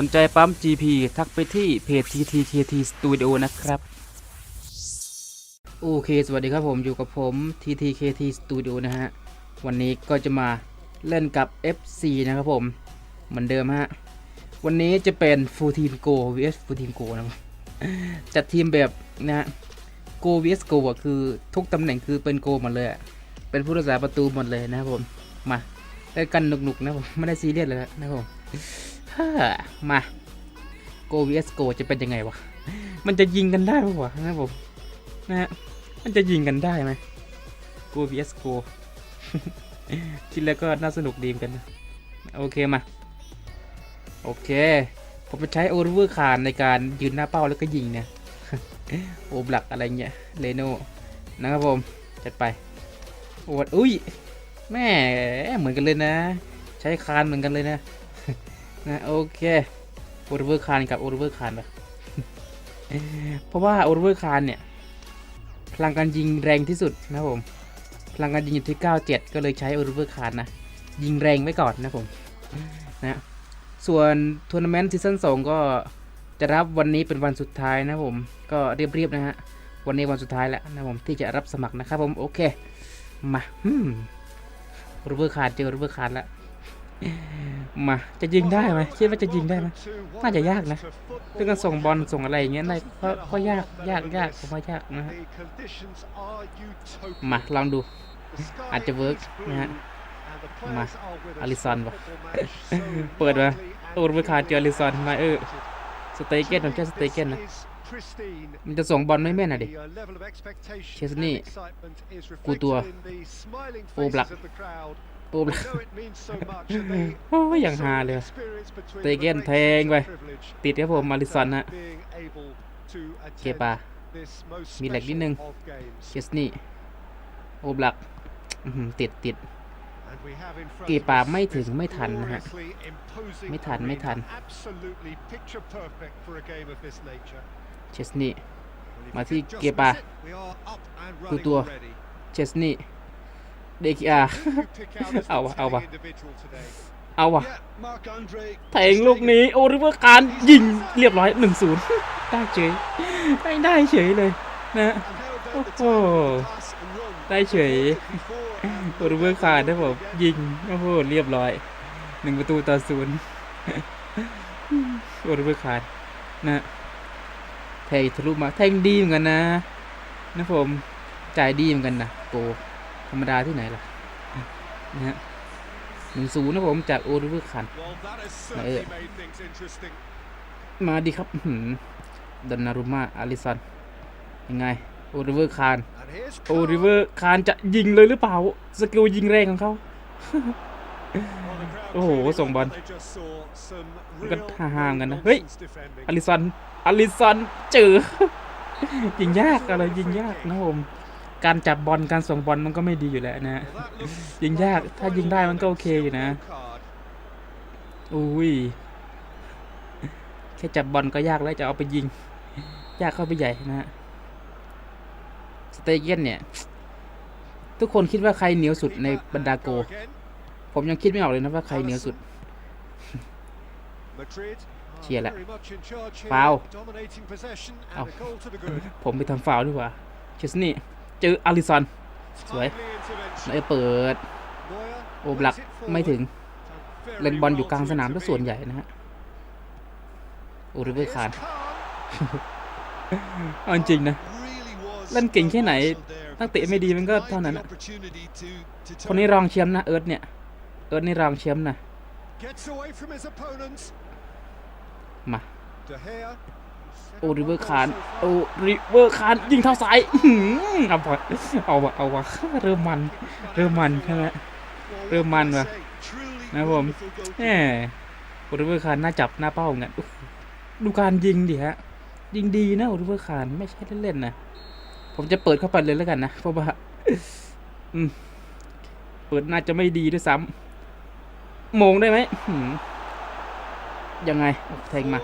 สนใจปั๊ม GP ทักไปที่เพจ TTKT Studio นะครับ โอเค สวัสดีครับผมอยู่กับผม TTKT Studio นะฮะ วันนี้ก็จะมาเล่นกับ FC นะครับผม เหมือนเดิมฮะ วันนี้จะเป็น Full Team Go vs Full Team Go นะครับจัดทีมแบบนะฮะ Go vs Go อะคือทุกตำแหน่งคือเป็น Go หมดเลยเป็นผู้รักษาประตูหมดเลยนะครับผม มาเล่นกันหนุกๆนะผมไม่ได้ซีเรียสเลยนะครับผม ฮ่ามา Go vs Go จะเป็นยังไงวะ มันจะยิงกันได้ปะวะนะผมนะฮะมันจะยิงกันได้ไหม Go vs Go คิดแล้วก็น่าสนุกดีมกันนะ โอเคมา โอเค ผมจะใช้โอเวอร์คานในการยืนหน้าเป้าแล้วก็ยิงเนี่ยโอบลักอะไรเงี้ยเลโนนะครับผม จัดไปโอดอุ้ยแม่เหมือนกันเลยนะ ใช้คานเหมือนกันเลยนะ นะโอเคโอเวอร์คานกับโอเวอร์คานไปเพราะว่าโอเวอร์คานเนี่ย พลังการยิงแรงที่สุดนะผม พลังการยิงอยู่ที่ 97 ก็เลยใช้โอเวอร์คานนะ ยิงแรงไว้ก่อนนะผมนะส่วนทัวร์นาเมนต์ซีซั่น2ก็จะรับวันนี้เป็นวันสุดท้ายนะผม ก็เรียบๆนะฮะ วันนี้วันสุดท้ายแล้วนะผมที่จะรับสมัครนะครับผม โอเค มาอืมโอเวอร์คานเจอโอเวอร์คานแล้ว มาจะยิงได้ไหมคิดว่าจะยิงได้ไหมน่าจะยากนะเรื่องการส่งบอลส่งอะไรอย่างเงี้ยได้ก็ก็ยากยากยากผมว่ายากนะฮะมาลองดู อาจจะเวิร์กนะฮะมาอลิสันวะเปิดมาโอเวอร์คานเจออลิสันมาเออสเตเกนผมแค่สเตเกนนะมันจะส่งบอลไม่แม่นอะดิเชสนี่กูตัวโอบลัก ปุ๊บโอ้โอ้ยยออย่าย่างงฮาฮาเลเลยยเตเกนแทงไป ติดครับผมมาริสันฮะเกเกปาปามีมีแหแหลลกกนินิดดนึนึงงเชสนี่โอบลักอื้อหือติดติดเกปาไม่ถึงไม่ทันนะฮะ ไม่ไม่ทัทันนไม่ไม่ทัทันนเชสนี่มาที่เกปากูกูตัตัววเชสนี่ เดคิอาเอาวะเอาวะเอาวะแทงลูกนี้โอริเวอร์การยิงเรียบร้อย 1-0 ได้เฉยไม่ได้เฉยเลยนะโอ้โหได้เฉยโอริเวอร์คาร์ได้ผมยิงโอ้โหเรียบร้อยหนึ่งประตูต่อศูนย์โอริเวอร์คารนะแทงทะลุมาแทงดีเหมือนกันนะนะผมจ่ายดีเหมือนกันนะโก รรมดาที่ไหนล่ะนะฮะหนึ่งศูนย์นะผมจากโอริเวอร์คาร์เออมาดีครับอื้อหือดอนนารุมาอาริสันยังไงโอริเวอร์คาร์โอริเวอร์คาร์จะยิงเลยหรือเปล่า สกิลยิงแรงของเขา โอ้โห ส่งบอลมันก็ก็ห่าห่างงๆๆกักันนนะนะ เฮ้เฮ้ยยอลิสันอลิสันเจอยิงยากอะไรยิงยากนะผม การจับบอลการส่งบอลมันก็ไม่ดีอยู่แล้วนะยิงยากถ้ายิงได้มันก็โอเคอยู่นะอุ้ยแค่จับบอลก็ยากแล้วจะเอาไปยิง ยากเข้าไปใหญ่นะฮะสเตเกนเนี่ย ทุกคนคิดว่าใครเหนียวสุดในบรรดาโก ผมยังคิดไม่ออกเลยนะว่าใครเหนียวสุดเชียร์แหละฟาวล์เอาผมไปทำฟาวล์ดีกว่าเชสนี่ เจออาริสัน สวยไหนเปิด โอบลักไม่ถึง เล่นบอลอยู่กลางสนามก็ส่วนใหญ่นะฮะโอริเวอร์คาร์เอาจริงๆนะ เล่นเก่งแค่ไหนนักเตะไม่ดีมันก็เท่านั้นอะคนนี้รองแชมป์นะเอิร์ธเนี่ย เอิร์ธนี่รองแชมป์นะ มา โอริเวอร์คานโอริเวอร์คานยิงเท้าซ้ายอ๋อหือเอาวะเอาวะเอาวะเริ่มมัน เริ่มมันใช่ไหมเริ่มมันว่ะนะผมแหมโอริเวอร์คานหน้าจับหน้าเป้าเหมือนกันโอ้โหดูการยิงดิฮะ ยิงดีนะโอริเวอร์คานไม่ใช่เล่นๆนะผมจะเปิดเข้าไปเลยแล้วกันนะเพราะว่าเปิดน่าจะไม่ดีด้วยซ้ำมงได้ไหมยังไงแทงมา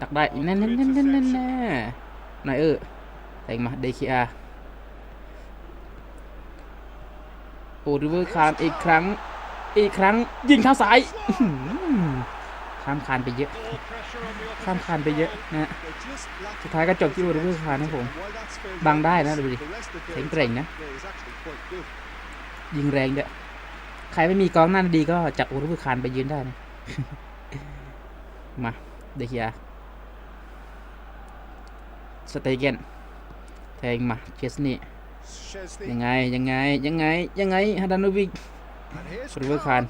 ดักได้แน่แน่แน่แน่แน่แน่นายเออแทงมาเดคิอาโอริเวอร์คานอีกครั้ง อีกครั้ง ยิงเท้าซ้ายอื้อหือขข้ามคานไปเยอะ ข้ามคานไปเยอะนะฮะสุดท้ายก็จบที่โอลิเวอร์คานนะผมบังได้นะดูดิแข็งแกร่งนะ ยิงแรงด้วยใครไม่มีกองหน้าดีก็จับโอลิเวอร์คานไปยืนได้นะมาเดคีย สเตเกนแทงมาเจสนี่ยังไงยังไงยังไงยังไงฮัดานโนวิกโอลิเวอร์คาน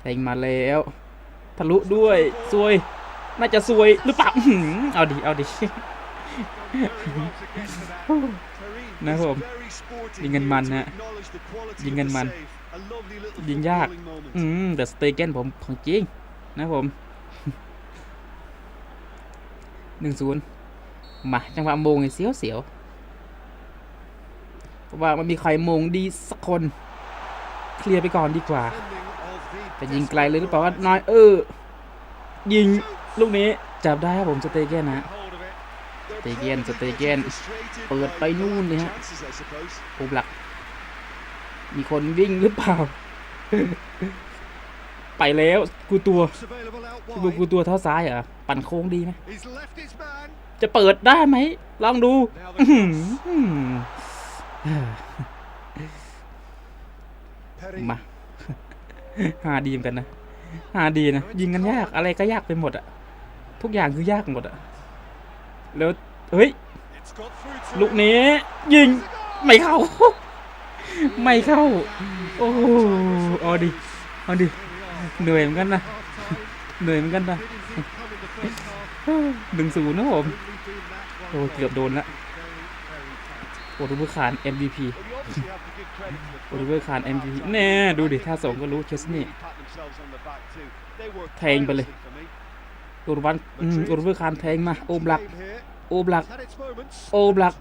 แทงมาแล้วทะลุด้วยซวย น่าจะซวยหรือเปล่าเอาดิเอาดินะครับผมยิงกันมันฮะยิงกันมัน ยิงยาก อืมแต่สเตเกนผมของจริง นะครับผมหนึ่งศูนย์ มาจังหวะมงเนี่ยเสียวเสียวเพราะว่ามันมีใครมงดีสักคน เคลียร์ไปก่อนดีกว่าจะยิงไกลเลยหรือเปล่าว่าน้อยเออ ยิงลูกนี้จับได้ครับผมสเตเกนนะสเตเกนสเตเกนเปิดไปนู่นเลยฮะปูหลัก มีคนวิ่งหรือเปล่า ไปแล้วกูตัวพี่บูกูตัวเท้าซ้ายเหรอปั่นโค้งดีไหมจะเปิดได้ไหมลองดูอื้อหืออื้อหือมาหาดีเหมือนกันนะหาดีนะยิงกันยากอะไรก็ยากไปหมดอะทุกอย่างคือยากหมดอะแล้วเฮ้ยลูกนี้ ยิงไม่เข้า ไม่เข้า โอ้โหเอาดิเอาดิ เหนื่อยเหมือนกันนะ เหนื่อยเหมือนกันนะหนึ่งศูนย์นะผม โอ้เกือบโดนละโอลิเวอร์คาน MVP โอลิเวอร์คาน MVP แน่ดูดิ ถ้าส่งก็รู้เชสนี่แทงไปเลยโอลิวันโอลิเวอร์คานแทงมา โอมลัก โอมลัก โอมลัก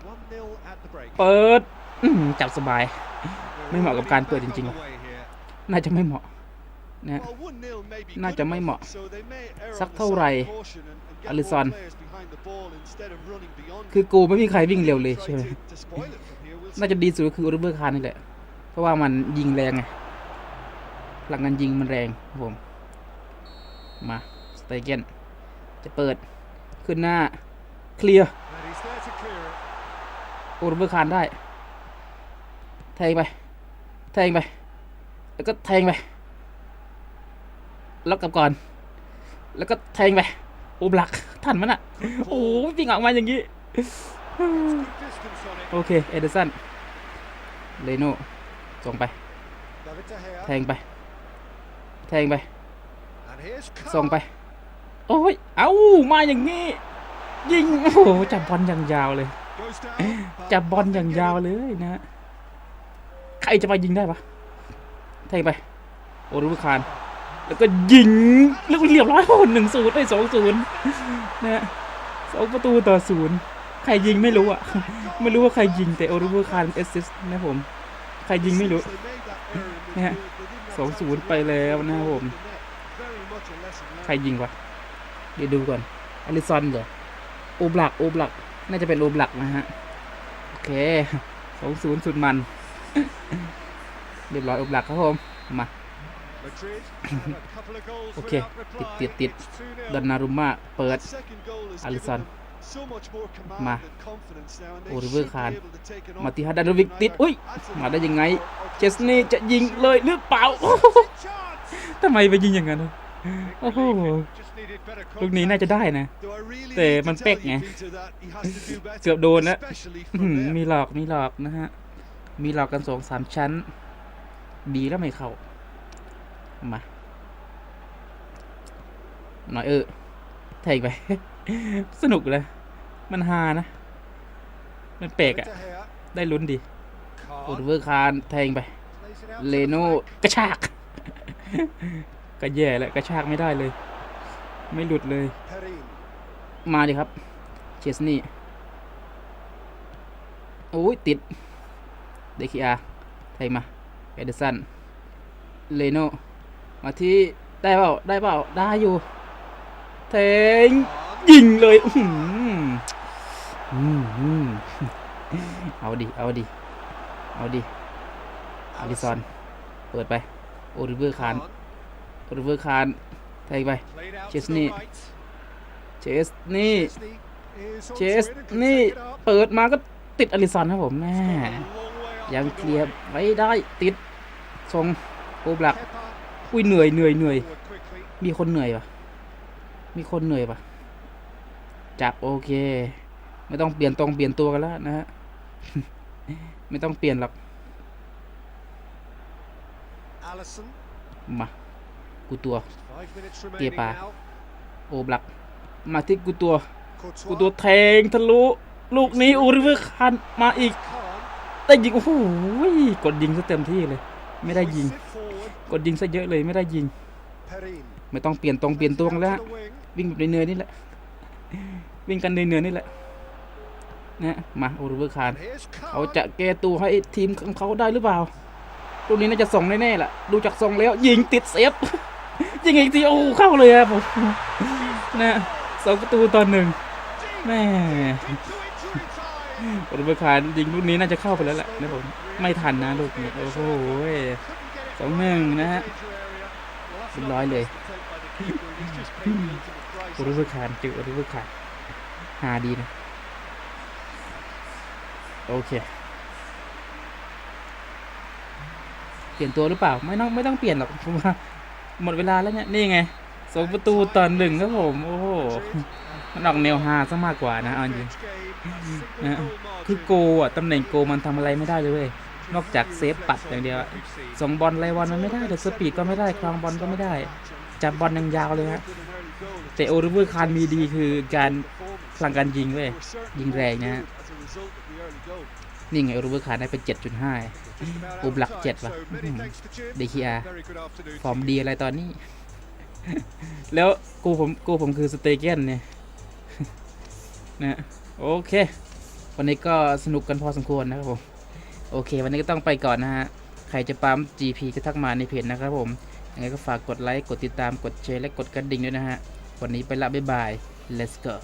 เปิดจับสบาย ไม่เหมาะกับการเปิดจริง ๆ น่าจะไม่เหมาะ นะน่าจะไม่เหมาะ สัสักกเท่าเท่าไหไหร่ร่ออลิลิซซออนนคือกูไม่มีใครวิ่งเร็วเลยใช่ไหมน่าน่าจะจะดีสุดก็คือโอลิเวอร์คานนี่แหละ เพราะว่ามันยิงแรงไงพลังงานยิงมันแรงครับผม มา สเตเกนจะเปิดขึ้นหน้า เคลียร์โอลิเวอร์คานได้ แทงไป แทงไป แล้วก็แทงไป แล้วกลับก่อน แล้วก็แทงไปโอ้บลักทันมันอะ โอ้วิ่งออกมาอย่างนี้ โอเค เอเดอร์สันเลโน่ส่งไป แทงไป แทงไป ส่งไป โอ้ย เอ้า มาอย่างนี้ ยิง โอ้โห จับบอลอย่างยาวเลย จับบอลอย่างยาวเลยนะ ใครจะมายิงได้ปะแทงไป โอรุคาน แล้วก็ยิงแล้วก็เรียบร้อยโอ้หนึ่งศูนย์ได้สองศูนย์นะฮะสองประตูต่อศูนย์ใครยิงไม่รู้อะ ไม่รู้ว่าใครยิงแต่โอรุคานเอสซิสนะผม ใครยิงไม่รู้นะฮะสองศูนย์ไปแล้วนะผม ใครยิงวะเดี๋ยวดูก่อนอลิซอนเหรอโอบลักโอบลัก น่าจะเป็นโอบลักนะฮะ โอเคสองศูนย์สุดมัน เรียบร้อยโอบลักครับผม มา โอเค ติดติดติดดอนนารุมาเปิดอลิสัน มามาโอโอลิลิเวเวออร์ร์คาคานนมามาที่ที่ฮัดดานวิกติด อุ้ย มาได้ยังไง เจสนี่จะยิงเลยหรือเปล่าทำไมไปยิงอย่างนั้นวะโอ้โอ้โหโหลูลูกกนี้นี้น่าน่าจะจะได้ได้นะนะ แต่แต่มัมันนเป๊เป๊กกไงไง เกืเกืออบบโดโดนนแล้วนะอื้อหือมีหลอก มีหลอกนะฮะ มีหลอกกันสองสามชั้น ดีแล้วไม่เข้า มาหน่อยเออแทงไป สนุกเลย มันฮานะ มันเปลกอะได้ลุ้นดีอโอลิลิเวอร์คานแทงไป เลโน่กระชาก ก็แย่แล้วกระชากไม่ได้เลย ไม่หลุดเลย มาดิครับ เชสนี่โอ้ยติด เดคิอาแทงมา เอเดอร์สัน เลโน่ มาที่ได้เปล่าได้เปล่าได้อยู่แทงยิงเลยอือหืออืมอืมเอาดิเอาดิเอาดิอลิซอนเปิดไปโอริเวอร์คานโอริเวอร์คานแทไปไปเจสนี่เจสนี่เจสนี่เปิดมาก็ติดอลิสันครับผมแม่ยังเคลียร์ไม่ได้ติดทรงโอบลัก อุ้ยเหนื่อยเหนื่อยเหนื่อยมีคนเหนื่อยปะมีคนเหนื่อยปะจับโอเค ไม่ต้องเปลี่ยนตรงเปลี่ยนตัวกันแล้วนะฮะไม่ต้องเปลี่ยนหรอกมากูตัวเกียร์ปลาโอบลัก มาที่กูตัว กูตัวแทงทะลุลูกนี้อูริเวอร์คันมาอีกแต่ยิง โอ้โหกดยิงซะเต็มที่เลย ไม่ได้ยิง กดยิงซะเยอะเลยไม่ได้ยิง ไม่ต้องเปลี่ยนตรงเปลี่ยนตัวแล้ว วิ่งแบบเนือยๆนี่แหละ วิ่งกันเนือยๆนี่แหละนะมาโอริเวอร์คานเขาจะแก้ตัวให้ทีมของเขาได้หรือเปล่าลูกนี้น่าจะส่งแน่ๆแหละดูจากทรงแล้ว ยิงติดเซฟ ยิงอีกทีโอ้เข้าเลยอะผมนะสองประตูตอนหนึ่งแม่โอริเวอร์คานยิงลูกนี้น่าจะเข้าไปแล้วแหละนะผมไม่ทันนะลูกนี้โอ้โห สองหนึ่งนะฮะเรียบร้อยเลยโอริเวอร์คานเจอโอริเวอร์คานหาดีนะ โอเค เปลี่ยนตัวหรือเปล่า ไม่ต้องไม่ต้องเปลี่ยนหรอกผมว่าหมดเวลาแล้วเนี่ย นี่ไงสองประตูตอนหนึ่งครับผม โอ้โหมันออกแนวฮาซะมากกว่านะเอาจริงนะคือโกอะตำแหน่งโกมันทำอะไรไม่ได้เลยเว้ย นอกจากเซฟปัดอย่างเดียวส่งบอลไรวันมันไม่ได้แต่สปีดก็ไม่ได้ครองบอลก็ไม่ได้จับบอลยังยาวเลยฮะแต่โอริเวอร์คานมีดีคือการพลังการยิงเว้ยยิงแรงนะฮะนี่ไงโอริเวอร์คานได้เป็น 7.5อุบหลักเจ็ดว่ะอื้อหือ DKR ฟอร์มดีอะไรตอนนี้ แล้วกูผมกูผมคือสเตเกนเนี่ยนะโอเค วันนี้ก็สนุกกันพอสมควรนะครับผม โอเค วันนี้ก็ต้องไปก่อนนะฮะ ใครจะปั๊ม GP ก็ทักมาในเพจนะครับผมยังไงก็ฝากกดไลค์ กดติดตาม กดแชร์ และกดกระดิ่งด้วยนะฮะ วันนี้ไปละบ๊ายบาย let's go